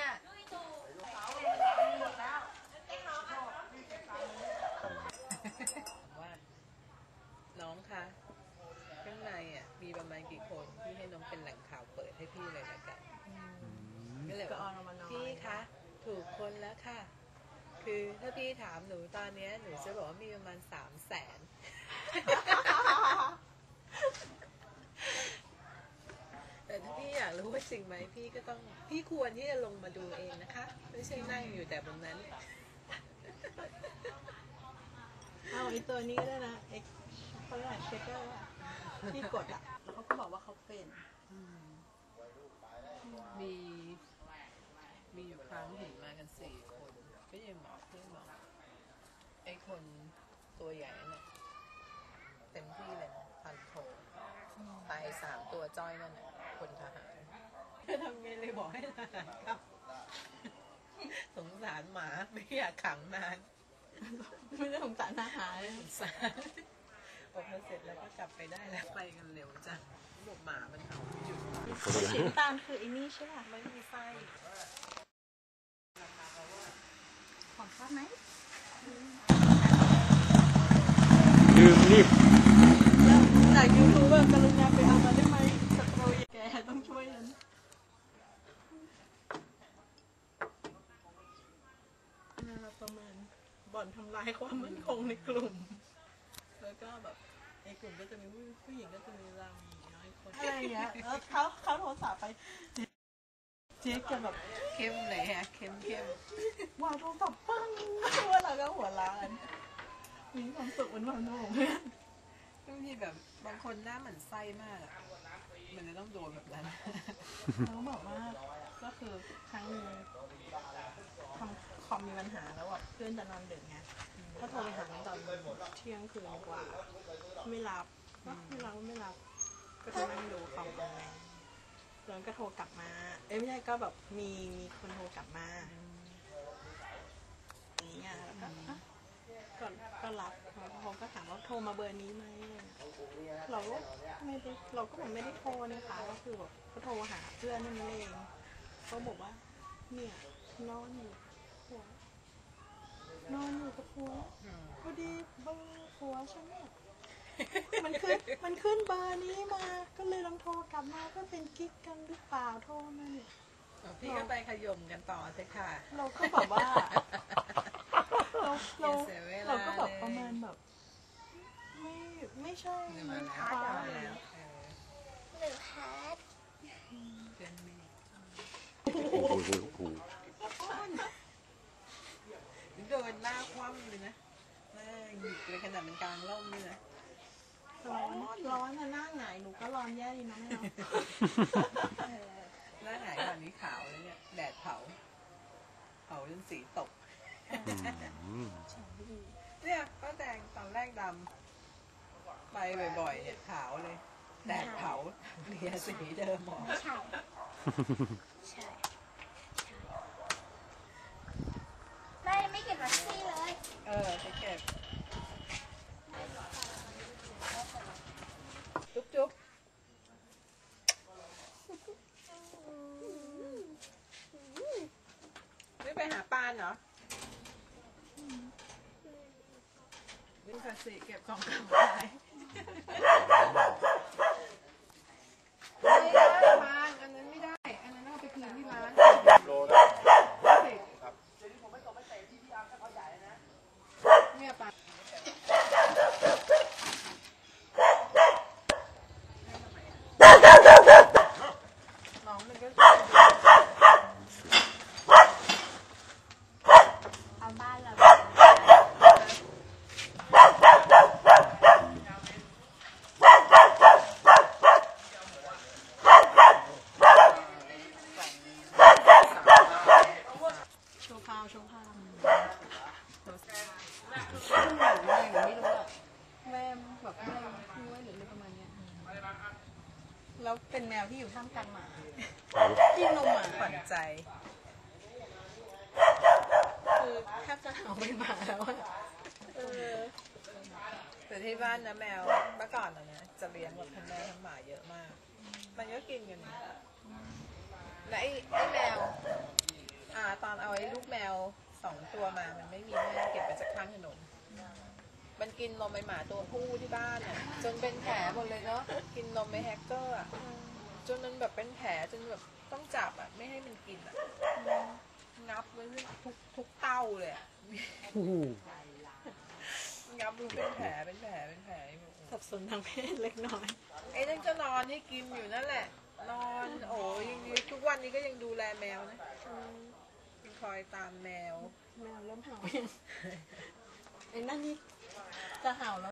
อะว่าน้องคะข้างในอะ มีประมาณกี่คนที่ให้น้องเป็นแหล่งข่าวเปิดให้พี่เลยละกันก็เลยก็ว่าเอาเรามาน้อยพี่คะถูกคนแล้วค่ะ คือถ้าพี่ถามหนูตอนเนี้ยหนูจะบอกว่ามีประมาณสามแสน แต่ถ้าพี่อยากรู้ ว่าจริงไหมพี่ก็ต้องพี่ควรที่จะลงมาดูเองนะคะ ไม่ใช่นั่งอยู่แต่บนนั้น เอาไอตัวนี้ก็ได้นะเอ็กเขาเรียกอะไรเช็คเกอร์อะที่กดอะแล้วเขาก็บอกว่าเขาเป็นมี มีอยู่ครั้งเห็นมากันสี่คนก็ยังบอกเพื่อนบอกไอ้คนตัวใหญ่น่ะเต็มที่เลยนะพันโทตายสามตัวจ้อยนั่นน่ะคนทหารจะ ทำไงเลยบอกให้ทหารครับ สงสารหมาไม่อยากขังนานไม่ได้สงสารทหารเลยสงสารบอกพอเสร็จแล้วก็กลับไปได้แล้วไปกันเร็วจังบอกหมามันเห่าไม่หยุดสีน้ำตาลคือไอ้นี่ใช่ป่ะไม่มีไส้ของชอบไหมลืมรีบแล้วจากยูทูบแบบกรุณาไปเอามาได้ไหมสโตรยแกต้องช่วยฉันอ่าประมาณ บ่อนทำลายความมั่นคงในกลุ่ม แล้วก็แบบในกลุ่มก็จะมีผู้ผู้หญิงก็จะมีเราน้อยคนอะไรอย่างเงี้ยแล้วเขาเขาโทรศัพท์ไปเจ๊แกแบบเข้มเลยฮะเข้มเข้มวางโทรศัพท์ปังว่าเราก็หัวล้านมีความสุขเหมือนวันโน้เพื่อนบางทีแบบบางคนหน้าเหมือนไส้มากอะมันจะต้องโดนแบบนั้นเขาบอกว่าก็คือครั้งหนึงทำ อมมีปัญหาแล้วแบบเพื่อนจะนอนดึกไงก็โทรไปหาตอนเที่ยงคืนกว่า ไม่รับก็ไม่รับก็ไม่รับ ก็จะนั่งดูคอมออนไลน์แล้วก็โทรกลับมา เอ้ยไม่ใช่ก็แบบมีมีคนโทรกลับมาอย่างเงี้ยแล้วก็อะก็ก็รับแล้วเขาก็ถามว่าโทรมาเบอร์นี้ไหมอะไรเงี้ยเราก็ไม่ได้เราก็บอกไม่ได้โทรนะคะก็คือแบบก็โทรหาเพื่อนนั่นเองเขาบอกว่า เนี่ยนอนอยู่ หัวนอนอยู่กับผัวพอดีเบอร์ผัวฉันเนี่ยมันขึ้นมันขึ้นเบอร์นี้มา ก็เลยลองโทรกลับมาก็เป็นกิ๊กกันหรือเปล่าโทรมาเนี่ยพี่ก็ไปขย่มกันต่อสิค่ะ เราก็แบบว่า เราเราอย่าเสียเวลาเราก็แบบเลยประมาณแบบ ไม่ไม่ใช่เนี่ยมาไม่แล้ว ค้า มา เล แล้ ยว เออ หรือแพท เพื่อนแม่ โอ้โหโอ้โห โดนหน้าคว่ำเลยนะหน้าห ยิกลาดมันกลางร่มเลยนะร้อนร้อนนะหน้าหงายหนูก็ร้อนแย่ดีนะแม่เนาะหน้าหงายตอนนี้ขาวเลยเนี่ยแดดเผา เผาจนสีตกเนี่ยป้าแดงตอนแรกดำไปบ่อยๆเนี่ยขาวเลย แดดเผาเรียสีเดิมหมอ ใช่ ใช่ ใช่แม่ยังไม่เก็บวัคซีนเลย เออไปเก็บจุ๊บจุ๊บไม่ไปหาปานเหรอนี่ค่ะสิเก็บของกลับไปไม่ได้ปานอันนั้นไม่ได้ อันนั้นเอาไปคืนที่ร้านเนี่ยปานน้องมันก็ เอาบ้านเรา โชว์พาวโชว์พาว ไม่รู้อะ แม่แบบแม่ไม่ว่าหรืออะไรประมาณเนี้ย แล้วเป็นแมวที่อยู่ท่ามกลางหมากินนมหมาขวัญใจ คือแทบจะเห่าเป็นหมาแล้วอะเออแต่ที่บ้านนะแมวเมื่อก่อนนะนะจะเลี้ยงแบบทั้งแมวทั้งหมาเยอะมาก มันก็กินกันนะและไอ้ไอ้แมวอนเอาไอ้ลูกแมวสองตัวมา มันไม่มีแม่เก็บไปจากข้างถนนมัน กินนมไอหมาตัวผู้ที่บ้านอะ จนเป็นแผลหมดเลยเนาะกินนมไอแฮกเกอร์อะจนมันแบบเป็นแผลจนแบบต้องจับอะ ไม่ให้มันกินอะงับไว้ทุกทุกเต้าเลยอะโอ้โหงับดูเป็นแผลเป็นแผลเป็นแผลอยู่สับสนทางเพศเล็กน้อยไอ้นั่นก็นอนให้กินอยู่นั่นแหละ นอนโอ้ยยังทุกวันนี้ก็ยังดูแลแมวนะยังคอยตามแมว แมวเริ่มเห่ายังไอ้นั่นนี่ จะเห่าแล้ว